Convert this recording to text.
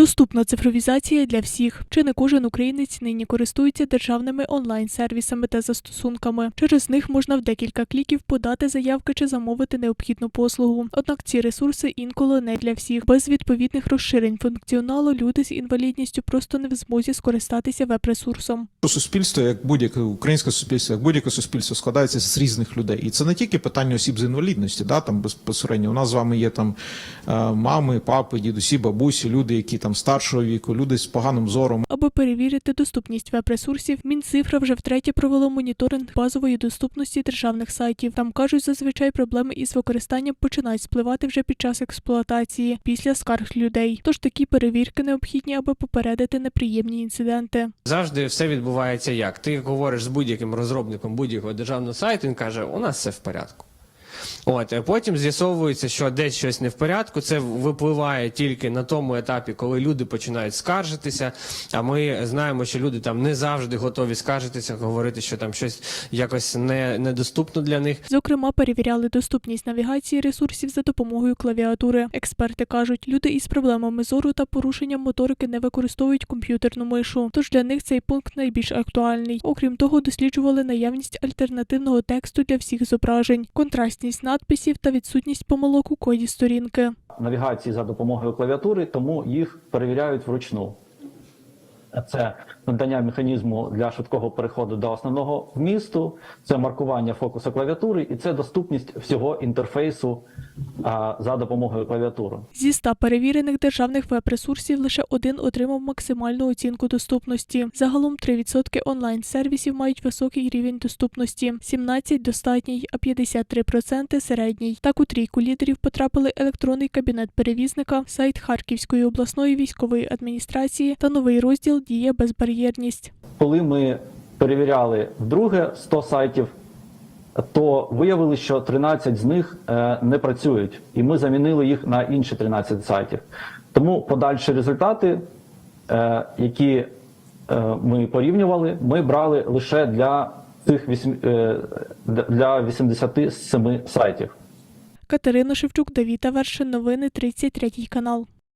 Доступна цифровізація для всіх. Чи не кожен українець нині користується державними онлайн-сервісами та застосунками. Через них можна в декілька кліків подати заявки чи замовити необхідну послугу. Однак ці ресурси інколи не для всіх. Без відповідних розширень функціоналу люди з інвалідністю просто не в змозі скористатися веб-ресурсом. Суспільство, як будь-яке українське суспільство, як будь-яке суспільство складається з різних людей, і це не тільки питання осіб з інвалідності, да там безпосередньо. У нас з вами є там е, мами, папи, дідусі, бабусі, люди, які там старшого віку, люди з поганим зором. Аби перевірити доступність веб-ресурсів, Мінцифра вже втретє провело моніторинг базової доступності державних сайтів. Там кажуть, зазвичай проблеми із використанням починають спливати вже під час експлуатації після скарг людей. Тож такі перевірки необхідні, аби попередити неприємні інциденти. Завжди все відбувається як. Ти говориш з будь-яким розробником будь-якого державного сайту, він каже, у нас все в порядку. От, потім з'ясовується, що десь щось не в порядку. Це випливає тільки на тому етапі, коли люди починають скаржитися. А ми знаємо, що люди там не завжди готові скаржитися, говорити, що там щось якось не, недоступно для них. Зокрема, перевіряли доступність навігації ресурсів за допомогою клавіатури. Експерти кажуть, люди із проблемами зору та порушенням моторики не використовують комп'ютерну мишу. Тож для них цей пункт найбільш актуальний. Окрім того, досліджували наявність альтернативного тексту для всіх зображень, контрастність надписів та відсутність помилок у коді сторінки. навігації за допомогою клавіатури, тому їх перевіряють вручну. Це надання механізму для швидкого переходу до основного вмісту, це маркування фокусу клавіатури і це доступність всього інтерфейсу за допомогою клавіатури. Зі 100 перевірених державних веб-ресурсів лише один отримав максимальну оцінку доступності. Загалом 3% онлайн-сервісів мають високий рівень доступності, 17 – достатній, а 53% – середній. Так у трійку лідерів потрапили електронний кабінет перевізника, сайт Харківської обласної військової адміністрації та новий розділ Дія безбар'єрність. Коли ми перевіряли вдруге 100 сайтів, то виявили, що 13 з них е, не працюють, і ми замінили їх на інші 13 сайтів. Тому подальші результати, е, які е, ми порівнювали, ми брали лише для цих вісім- е, для 87 сайтів. Катерина Шевчук, Давіта Вершин, новини 33 канал.